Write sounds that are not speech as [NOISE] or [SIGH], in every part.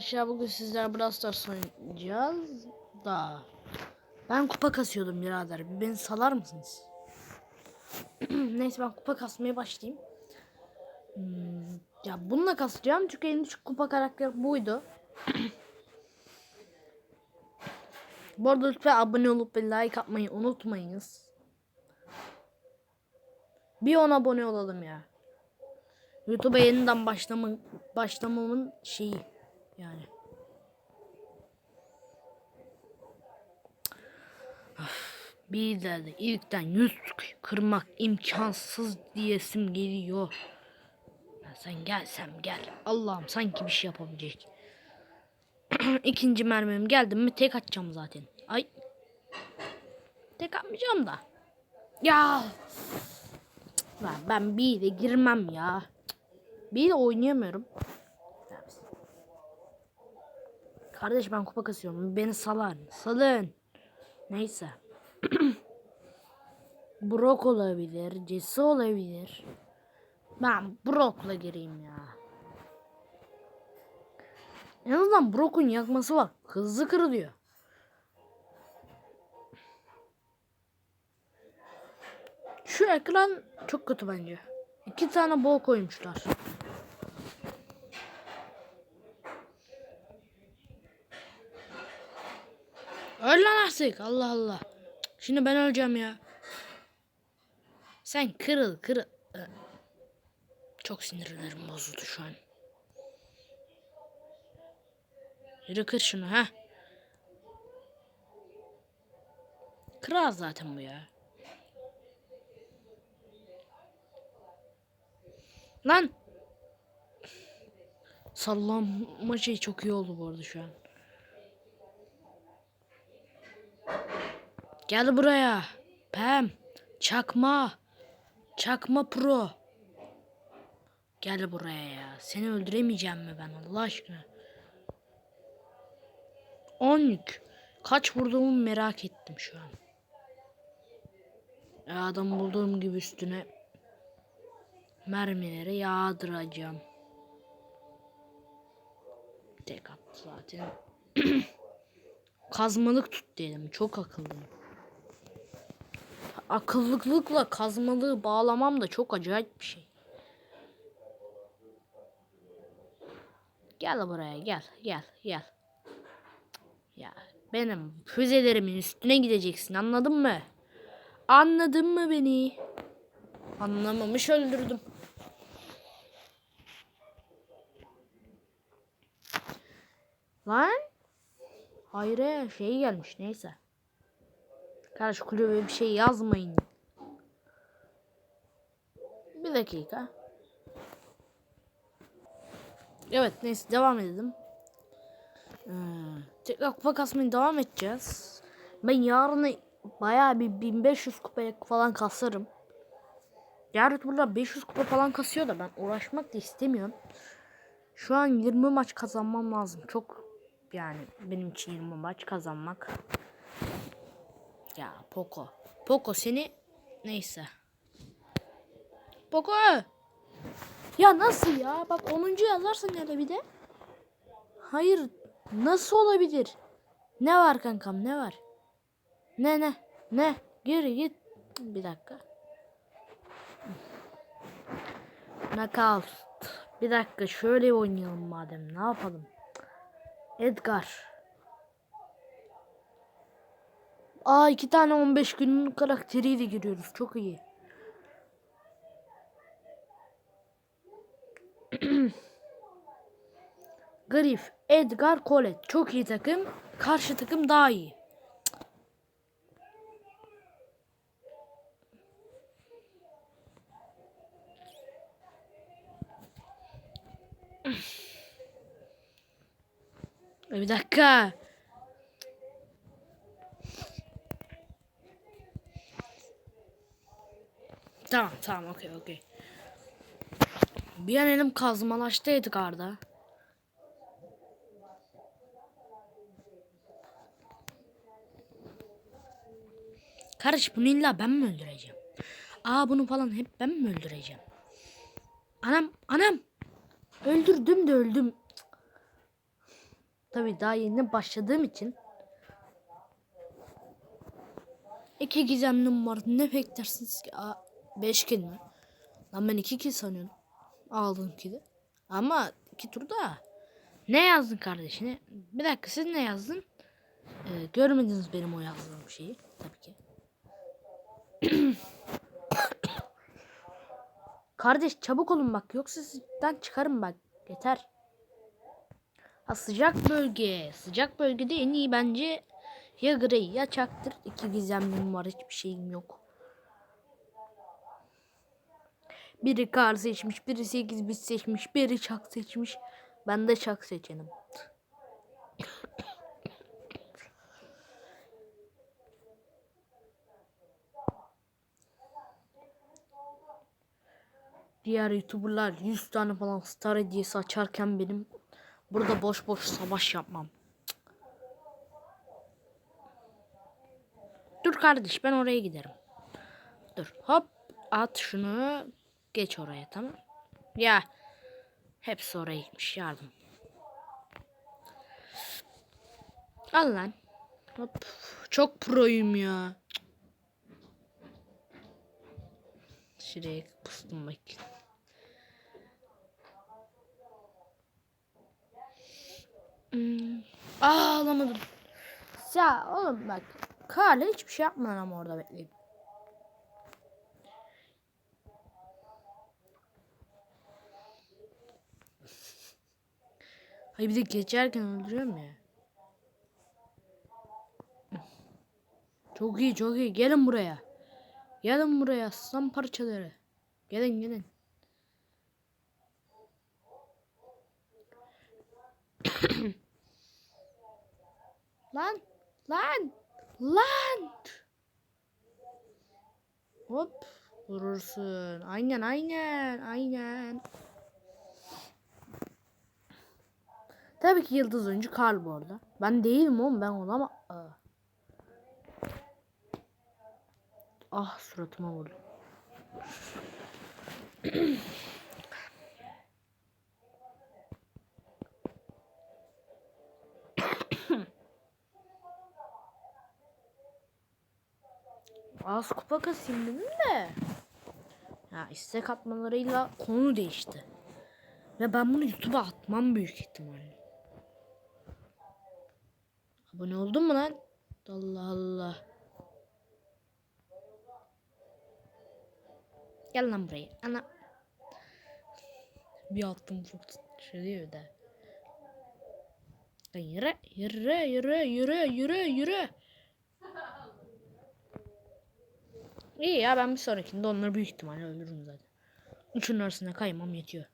Arkadaşlar bugün sizler Brawl Stars oynayacağız da ben kupa kasıyordum birader. Beni salar mısınız? [CLEARS THROAT] Neyse ben kupa kasmaya başlayayım. Hmm, ya bununla kasacağım çünkü en düşük kupa karakter buydu. [CLEARS THROAT] Bu arada lütfen abone olup ve like atmayı unutmayınız. Bir 10 abone olalım ya. YouTube'a yeniden başlama, başlamamın şeyi yani. De ilkten yüz kırmak imkansız diyesim geliyor. Sen gelsem gel. Allah'ım sanki bir şey yapabilecek. [CLEARS THROAT] İkinci mermim geldi mi tek atacağım zaten. Ay. Tek atmayacağım da. Ya. Ben, ben bir de girmem ya. Bir de oynayamıyorum. Kardeş ben kupa kasıyorum. Beni salar. Salın. Neyse. [CLEARS THROAT] Brock olabilir. Jesse olabilir. Ben Brock'la gireyim ya. En azından Brock'un yakması var. Hızlı kırılıyor. Şu ekran çok kötü bence. İki tane bol koymuşlar. Artık. Allah Allah. Şimdi ben öleceğim ya. Sen kırıl kırıl. Ee, Çok sinirlerim bozuldu şu an. Yürü kır şunu ha. Kırar zaten bu ya. Lan. Sallanma şey çok iyi oldu bu arada şu an. Gel buraya. Pem. Çakma. Çakma pro. Gel buraya ya. Seni öldüremeyeceğim mi ben Allah aşkına? 10 yük. Kaç vurduğumu merak ettim şu an. Ya adam bulduğum gibi üstüne mermileri yağdıracağım. Tek attı zaten. [CLEARS THROAT] Kazmalık tut dedim. Çok akıllıyım. Akıllılıkla kazmalığı bağlamam da çok acayip bir şey. Gel buraya gel gel gel. Ya benim füzelerimin üstüne gideceksin anladın mı? Anladın mı beni? Anlamamış öldürdüm. Lan? Hayır şey gelmiş neyse. Kardeş kulübe bir şey yazmayın. Bir dakika. Evet neyse devam edelim. Ee, tekrar kupa kasmaya devam edeceğiz. Ben yarın bayağı bir 1500 kupaya falan kasarım. Yarın burada 500 kupa falan kasıyor da ben uğraşmak da istemiyorum. Şu an 20 maç kazanmam lazım. Çok yani benim için 20 maç kazanmak. Ya Poco. Poco seni neyse. Poco. Ya nasıl ya? Bak 10. yazarsın hele bir de. Hayır. Nasıl olabilir? Ne var kankam ne var? Ne ne? Ne? Geri git. Bir dakika. Knockout. Bir dakika şöyle oynayalım madem. Ne yapalım? Edgar. Aa iki tane 15 günün karakteriyle giriyoruz. Çok iyi. [CLEARS THROAT] Grif, Edgar, Colette. Çok iyi takım. Karşı takım daha iyi. [CLEARS THROAT] Bir dakika. Tamam tamam okey okey. Bir an elim kazmalaştı Edgar'da. Kardeş bunu illa ben mi öldüreceğim? Aa bunu falan hep ben mi öldüreceğim? Anam anam. Öldürdüm de öldüm. Tabii daha yeni başladığım için. İki gizemlim var. Ne beklersiniz ki? Aa, beş kill mi? Lan ben iki kill sanıyorum. Aldım kill'i. Ama iki turda. Ne yazdın kardeşine? Bir dakika siz ne yazdın? Ee, görmediniz benim o yazdığım şeyi. Tabii ki. [COUGHS] Kardeş çabuk olun bak yoksa sizden çıkarım bak. Yeter. Ha sıcak bölge. Sıcak bölgede en iyi bence ya Grey ya Çaktır. İki gizemlim var hiçbir şeyim yok. Biri kar seçmiş, biri 8 bit seçmiş, biri çak seçmiş. Ben de çak seçenim. Diğer YouTuber'lar 100 tane falan star hediyesi açarken benim burada boş boş savaş yapmam. Dur kardeş ben oraya giderim. Dur hop at şunu geç oraya tamam. Ya hepsi oraya gitmiş yardım. Al lan. Hop. Çok proyum ya. Şuraya pustum bak. Hmm. Aa. Ya oğlum bak. Karla hiçbir şey yapma ama orada bekleyip. Hayır bir de geçerken öldürüyorum ya. Çok iyi çok iyi. Gelin buraya. Gelin buraya aslan parçaları. Gelin gelin. [COUGHS] lan lan lan. Hop vurursun. Aynen aynen aynen. Tabii ki yıldız oyuncu Karl bu arada. Ben değilim oğlum ben olamam. Ah suratıma vurdu. [COUGHS] Az kupa kasayım dedim de. Ya istek atmalarıyla konu değişti. Ve ben bunu YouTube'a atmam büyük ihtimalle. Abone oldun mu lan? Allah Allah. Gel lan buraya. Ana. Bir attım çok şey diyor da. Yürü, yürü, yürü, yürü, yürü, yürü. İyi ya ben bir sonrakinde onları büyük ihtimalle öldürürüm zaten. Üçünün arasında kaymam yetiyor.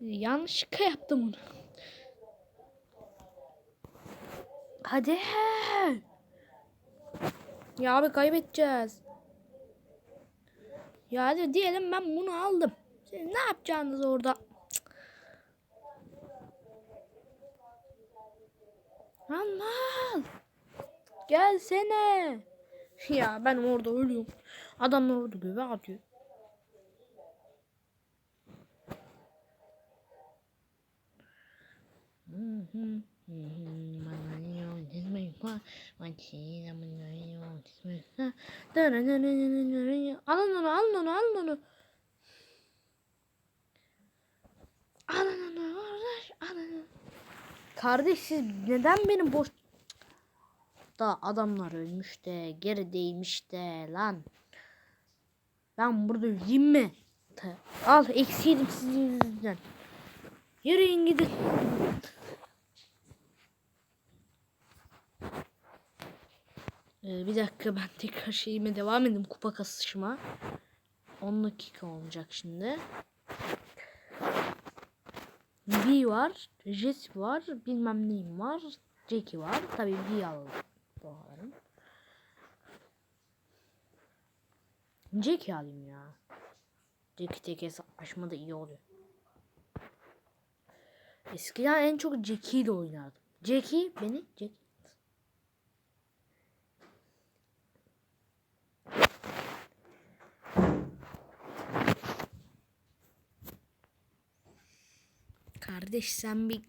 Yanlışlıkla yaptım bunu. Hadi. Ya abi kaybedeceğiz. Ya hadi diyelim ben bunu aldım. Siz ne yapacaksınız orada? Mal. Gelsene. Ya ben orada ölüyorum. Adamlar orada göbe atıyor. Alın onu alın onu alın onu. Alın onu kardeş alın onu. Kardeş siz neden beni boş... Da adamlar ölmüş de gerideymiş de lan. Ben burada öleyim mi? Al eksiydim sizin yüzünden. Yürüyün gidin. Ee, bir dakika ben tekrar şeyime devam edeyim kupa kasışıma. 10 dakika olacak şimdi. V var, Jess var, bilmem neyim var, Jackie var. Tabii V alalım. Doğarım. Jackie alayım ya. Jackie tek hesaplaşmada iyi oluyor. Eskiden en çok Jackie ile oynardım. Jackie beni Jackie. Kardeş sen bir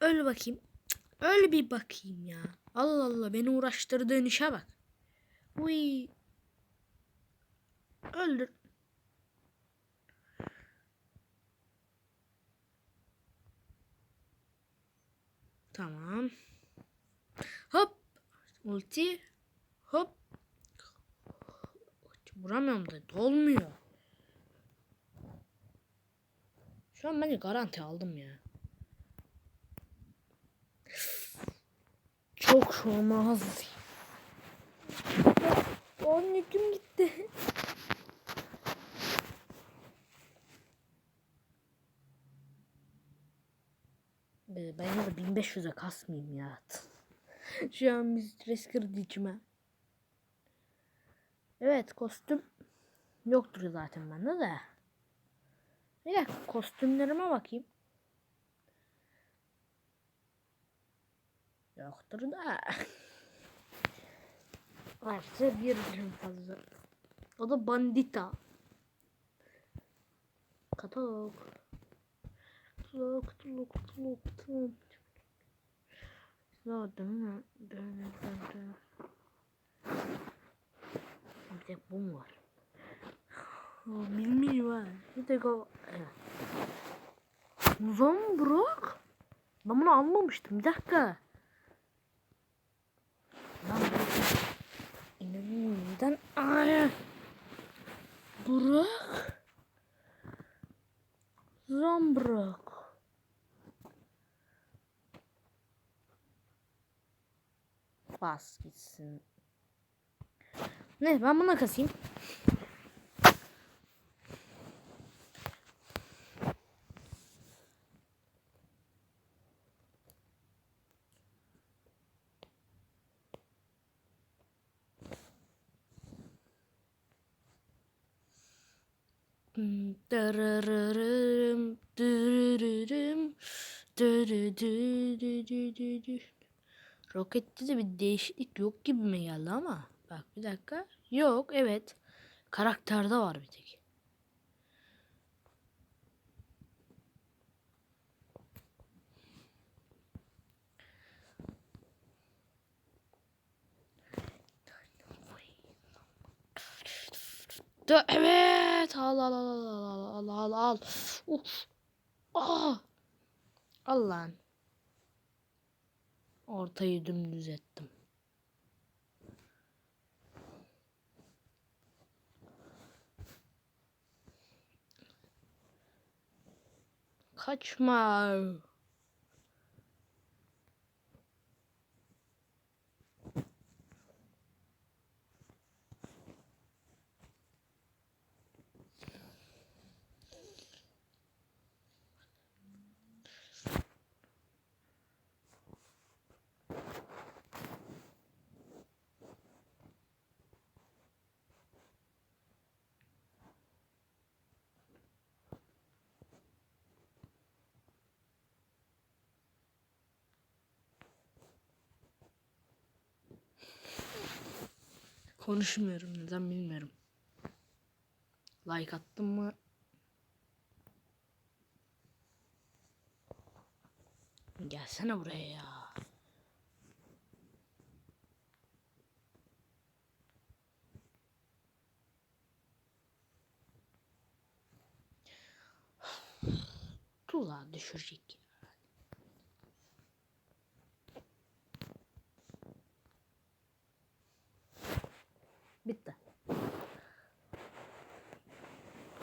öl bakayım. Öl bir bakayım ya. Allah Allah beni uğraştırdığın işe bak. Uy. Öldür. Tamam. Hop. Ulti. Hop. Vuramıyorum da dolmuyor. Şu an bence garanti aldım ya. Çok şomaz. Anneciğim gitti. Ee, Ben ya da 1500'e kasmayayım ya. Şu an bir stres kırdı içime. Evet kostüm yoktur zaten bende de. Bir dakika kostümlerime bakayım. Yoktur da. Varsa bir birim fazla. O da bandita. Katalog. Katalog, katalog, katalog, katalog. Zor değil mi? Dön, dön, dön. Bir tek bu mu var? Aa, Bilmiyorum ha. Bir tek o. Evet. Uzan bırak. Ben bunu almamıştım. Bir dakika. İnanılmazdan. Ay. Bırak. Zan bırak. Bas gitsin. Ne ben buna kasayım. Dırırırım, dırırırım. Rokette de bir değişiklik yok gibi mi geldi ama. Bak bir dakika. Yok evet. Karakterde var bir tek. Da evet. Al al al al al al al al. Uf. Ah. Al lan. Ortayı dümdüz ettim. Kaçma. Konuşmuyorum neden bilmiyorum. Like attım mı? Gelsene buraya ya. Tuzağa düşürecek. Bitti.